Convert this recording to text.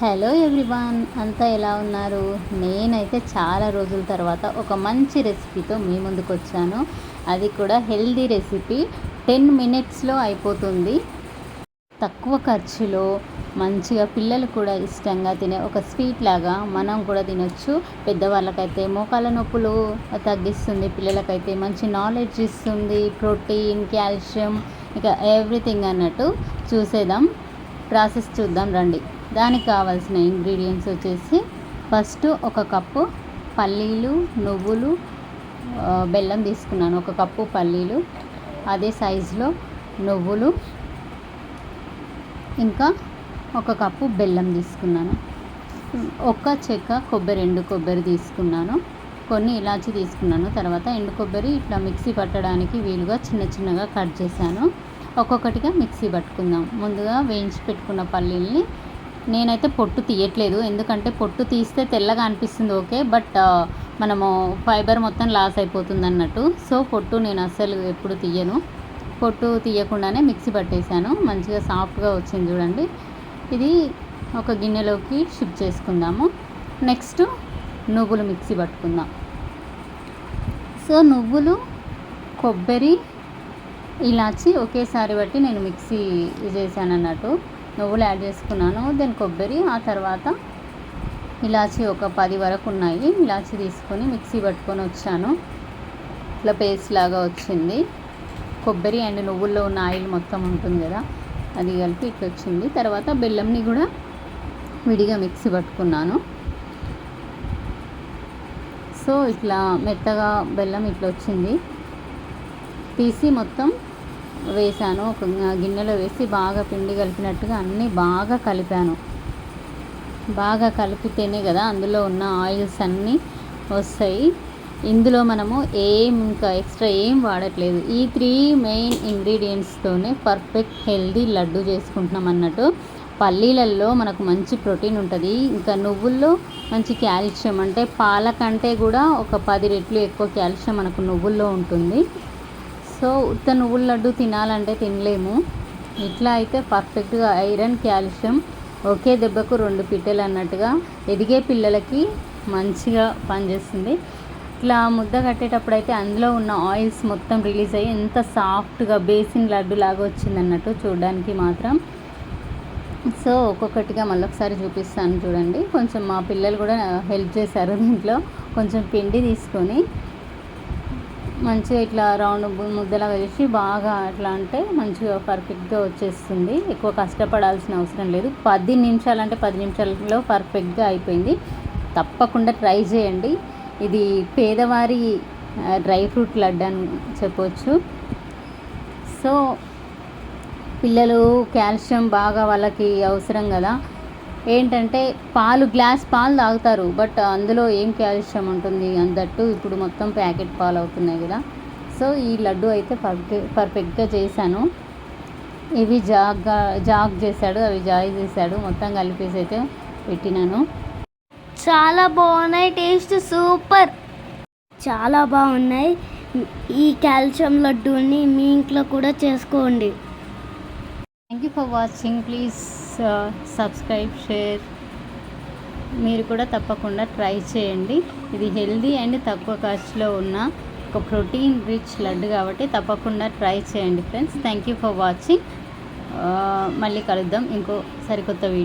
Hello everyone అంతా ఎలా ఉన్నారు? నేనైతే చాలా రోజుల తర్వాత ఒక మంచి రెసిపీతో మీ ముందుకు వచ్చాను అది కూడా హెల్దీ రెసిపీ. టెన్ మినిట్స్లో అయిపోతుంది. తక్కువ ఖర్చులో మంచిగా పిల్లలు కూడా ఇష్టంగా తినే ఒక స్వీట్ లాగా మనం కూడా తినొచ్చు. పెద్దవాళ్ళకైతే మోకాల నొప్పులు తగ్గిస్తుంది పిల్లలకైతే మంచి నాలెడ్జ్ ఇస్తుంది ప్రోటీన్ కాల్షియం ఇక ఎవ్రీథింగ్ అన్నట్టు చూసేద్దాం. ప్రాసెస్ చూద్దాం రండి. దానికి కావాల్సిన ఇంగ్రీడియంట్స్ వచ్చేసి ఫస్ట్ ఒక కప్పు పల్లీలు నువ్వులు బెల్లం తీసుకున్నాను. ఒక కప్పు పల్లీలు అదే సైజులో నువ్వులు ఇంకా ఒక కప్పు బెల్లం తీసుకున్నాను. ఒక చెక్క కొబ్బరి ఎండు కొబ్బరి తీసుకున్నాను. కొన్ని ఇలాచి తీసుకున్నాను. తర్వాత ఎండు కొబ్బరి ఇట్లా మిక్సీ పట్టడానికి వీలుగా చిన్న చిన్నగా కట్ చేశాను. ఒక్కొక్కటిగా మిక్సీ పట్టుకుందాం. ముందుగా వేయించి పెట్టుకున్న పల్లీల్ని నేనైతే పొట్టు తీయట్లేదు. ఎందుకంటే పొట్టు తీస్తే తెల్లగా అనిపిస్తుంది ఓకే. బట్ మనము ఫైబర్ మొత్తం లాస్ అయిపోతుంది అన్నట్టు సో పొట్టు నేను అస్సలు ఎప్పుడు తీయను. పొట్టు తీయకుండానే మిక్సీ పట్టేశాను. మంచిగా సాఫ్ట్గా వచ్చింది చూడండి. ఇది ఒక గిన్నెలోకి షిఫ్ట్ చేసుకుందాము. నెక్స్ట్ నువ్వులు మిక్సీ పట్టుకుందాం. సో నువ్వులు కొబ్బరి ఇలాచి ఒకేసారి బట్టి నేను మిక్సీ చేశాను అన్నట్టు నువ్వులు యాడ్ చేసుకున్నాను. దెన్ కొబ్బరి ఆ తర్వాత ఇలాచి ఒక పది వరకు ఉన్నాయి. ఇలాచి తీసుకొని మిక్సీ పట్టుకొని వచ్చాను. ఇట్లా పేస్ట్ లాగా వచ్చింది. కొబ్బరి అండ్ నువ్వుల్లో ఉన్న ఆయిల్ మొత్తం ఉంటుంది కదా అది కలిపి ఇట్లా వచ్చింది. తర్వాత బెల్లంని కూడా విడిగా మిక్సీ పట్టుకున్నాను. సో ఇట్లా మెత్తగా బెల్లం ఇట్లా వచ్చింది. తీసి మొత్తం వేసాను ఒక గిన్నెలో వేసి బాగా పిండి కలిపినట్టుగా అన్నీ బాగా కలిపాను. బాగా కలిపితేనే కదా అందులో ఉన్న ఆయిల్స్ అన్నీ వస్తాయి. ఇందులో మనము ఏం ఇంకా ఎక్స్ట్రా ఏం వాడట్లేదు. ఈ త్రీ మెయిన్ ఇంగ్రీడియంట్స్తోనే పర్ఫెక్ట్ హెల్దీ లడ్డు చేసుకుంటున్నాం అన్నట్టు. పల్లీలలో మనకు మంచి ప్రోటీన్ ఉంటుంది. ఇంకా నువ్వుల్లో మంచి కాల్షియం అంటే పాల కంటే కూడా ఒక పది రెట్లు ఎక్కువ కాల్షియం మనకు నువ్వుల్లో ఉంటుంది. సో ఉత్త నువ్వుల లడ్డు తినాలంటే తినలేము. ఇట్లా అయితే పర్ఫెక్ట్గా ఐరన్ కాల్షియం ఒకే దెబ్బకు రెండు పిట్టెలు అన్నట్టుగా ఎదిగే పిల్లలకి మంచిగా పనిచేస్తుంది. ఇట్లా ముద్ద కట్టేటప్పుడు అయితే అందులో ఉన్న ఆయిల్స్ మొత్తం రిలీజ్ అయ్యి ఎంత సాఫ్ట్గా బేసిన్ లడ్డు లాగా వచ్చింది అన్నట్టు చూడడానికి మాత్రం. సో ఒక్కొక్కటిగా మళ్ళొకసారి చూపిస్తాను చూడండి. కొంచెం మా పిల్లలు కూడా హెల్ప్ చేశారు దీంట్లో. కొంచెం పిండి తీసుకొని మంచిగా ఇట్లా రౌండ్ ముద్దలాగా చేసి బాగా అట్లా అంటే మంచిగా పర్ఫెక్ట్గా వచ్చేస్తుంది. ఎక్కువ కష్టపడాల్సిన అవసరం లేదు. పది నిమిషాలు అంటే పది నిమిషాలలో పర్ఫెక్ట్గా అయిపోయింది. తప్పకుండా ట్రై చేయండి. ఇది పేదవారి డ్రై ఫ్రూట్ లడ్డు అని చెప్పొచ్చు. సో పిల్లలు కాల్షియం బాగా వాళ్ళకి అవసరం కదా. ఏంటంటే పాలు గ్లాస్ పాలు తాగుతారు బట్ అందులో ఏం కాల్షియం ఉంటుంది అందట్టు ఇప్పుడు మొత్తం ప్యాకెట్ పాలు అవుతున్నాయి కదా. సో ఈ లడ్డు అయితే పర్ఫెక్ట్ పర్ఫెక్ట్గా చేశాను. ఇవి జాగ్గా జాగ్ చేశాడు అవి జాయ్ చేశాడు మొత్తం కలిపేసి అయితే పెట్టినాను. చాలా బాగున్నాయి టేస్ట్ సూపర్. చాలా బాగున్నాయి. ఈ కాల్షియం లడ్డూని మీ ఇంట్లో కూడా చేసుకోండి. Thank you for watching please subscribe share మీరు కూడా తప్పకుండా ట్రై చేయండి. ఇది హెల్దీ అండ్ తక్కువ ఖర్చులో ఉన్న ఒక ప్రోటీన్ రిచ్ లడ్డు కాబట్టి తప్పకుండా ట్రై చేయండి friends. Thank you for watching మళ్ళీ కలుద్దాం. ఇంకో సరికొత్త వీడియో